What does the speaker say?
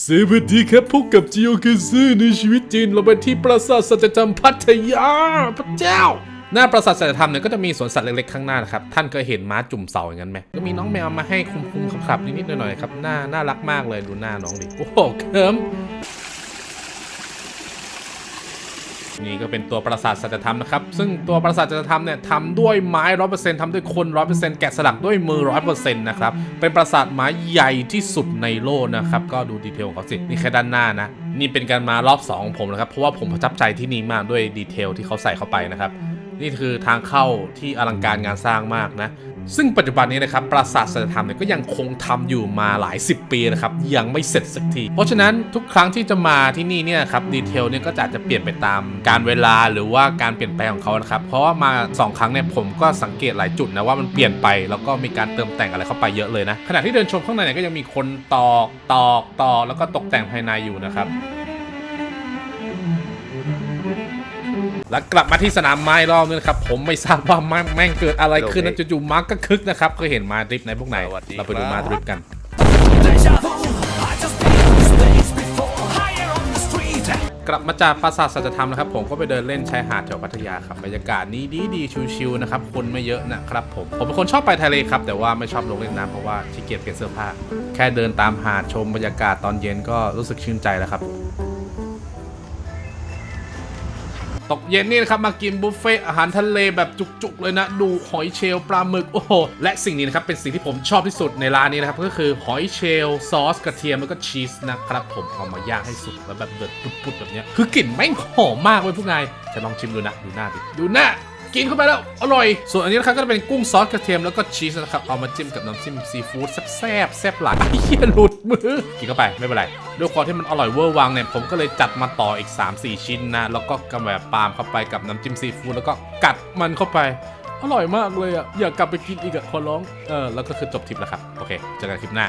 สวัสดีครับพบกับจิโอเคซึในชีวิตจริงเราไปที่ปราสาทสัจธรรมพัทยาพระเจ้า หน้าปราสาทสัจธรรมเนี่ยก็จะมีสวนสัตว์เล็กๆข้างหน้านะครับ ท่านเคยเห็นม้าจุ่มเสาอย่างนั้นไหมก็มีน้องแมวมาให้คุมๆขับๆนิดๆหน่อยๆครับหน้าน่ารักมากเลยดูหน้าน้องดิ โอ้โหเคิม นี่ก็เป็นตัวปราสาทสัจธรรมนะครับซึ่งตัวปราสาทสัจธรรมเนี่ยทำด้วยไม้ร้อยเปอร์เซ็นต์ทำด้วยคนร้อยเปอร์เซ็นต์แกะสลักด้วยมือร้อยเปอร์เซ็นต์นะครับเป็นปราสาทไม้ใหญ่ที่สุดในโลกนะครับก็ดูดีเทลของเขาสินี่แค่ด้านหน้านะนี่เป็นการมารอบ2ของผมนะครับเพราะว่าผมประทับใจที่นี่มากด้วยดีเทลที่เขาใส่เข้าไปนะครับ นี่คือทางเข้าที่อลังการงานสร้างมากนะ ซึ่งปัจจุบันนี้นะครับปราสาทสัจธรรมเนี่ยก็ยังคงทำอยู่มาหลาย 10 ปีนะครับยังไม่เสร็จสักที เพราะฉะนั้นทุกครั้งที่จะมาที่นี่เนี่ยครับดีเทลเนี่ยก็จะจจะเปลี่ยนไปตามการเวลาหรือว่าการเปลี่ยนแปลงของเขานะครับ เพราะว่ามา 2 ครั้งเนี่ยผมก็สังเกตหลายจุดนะว่ามันเปลี่ยนไปแล้วก็มีการเติมแต่งอะไรเข้าไปเยอะเลยนะขณะที่เดินชมข้างในเนี่ยก็ยังมีคนตอกตอกตอกแล้วก็ตกแต่งภายในอยู่นะครับ แล้วกลับมาที่สนามไม้รอบนึงนะครับผมไม่ทราบว่ามันแม่งเกิดอะไรขึ้นนะจู่ๆมาร์กก็คึกนะครับเคยเห็นมาดริฟต์ในพวกไหนสวัสดีเราไปดูครับมาดริฟต์กัน Deja vu, I just been on stage before, higher on the street. กลับมาจากปราสาทสัจธรรมนะครับผมก็ไปเดินเล่นชายหาดแถวพัทยาครับบรรยากาศนี้ดีดีๆชิวๆนะครับคนไม่เยอะนะครับผมผมเป็นคนชอบไปทะเลครับแต่ว่าไม่ชอบลงเล่นน้ำเพราะว่าขี้เกียจเปลี่ยนเสื้อผ้าแค่เดินตามหาดชมบรรยากาศตอนเย็นก็รู้สึกชื่นใจแล้วครับ ตกเย็นนี่นะครับมากินบุฟเฟ่ต์อาหารทะเลแบบจุกๆเลยนะ ดูหอยเชลปลาหมึกโอ้โหและสิ่งนี้นะครับเป็นสิ่งที่ผมชอบที่สุดในร้านนี้นะครับก็คือหอยเชลซอสกระเทียมแล้วก็ชีสนะครับผมเอามาย่างให้สุกแล้วแบบเดือดปุดๆแบบเนี้ยคือกลิ่นแม่งหอมมากเว้ยพวกนายจะลองชิมดูนะดูหน้าดิดูหน้า กินเข้าไปแล้ว อร่อย ส่วนอันนี้นะครับก็จะเป็นกุ้งซอสกระเทียมแล้วก็ชีสนะครับ เอามาจิ้มกับน้ำจิ้มซีฟู้ดแซ่บๆแซ่บหลายไอ้เหี้ยหลุดมือ กินเข้าไปไม่เป็นไร ด้วยความที่มันอร่อยเวอร์วังเนี่ยผมก็เลยจัดมาต่ออีก 3-4 ชิ้นนะ แล้วก็กระแบบปาล์มเข้าไปกับน้ำจิ้มซีฟู้ดแล้วก็กัดมันเข้าไปอร่อยมากเลยอะอยากกลับไปกินอีกอะขอร้องเออแล้วก็คือจบทริปแล้วครับ โอเคเจอกันคลิปหน้า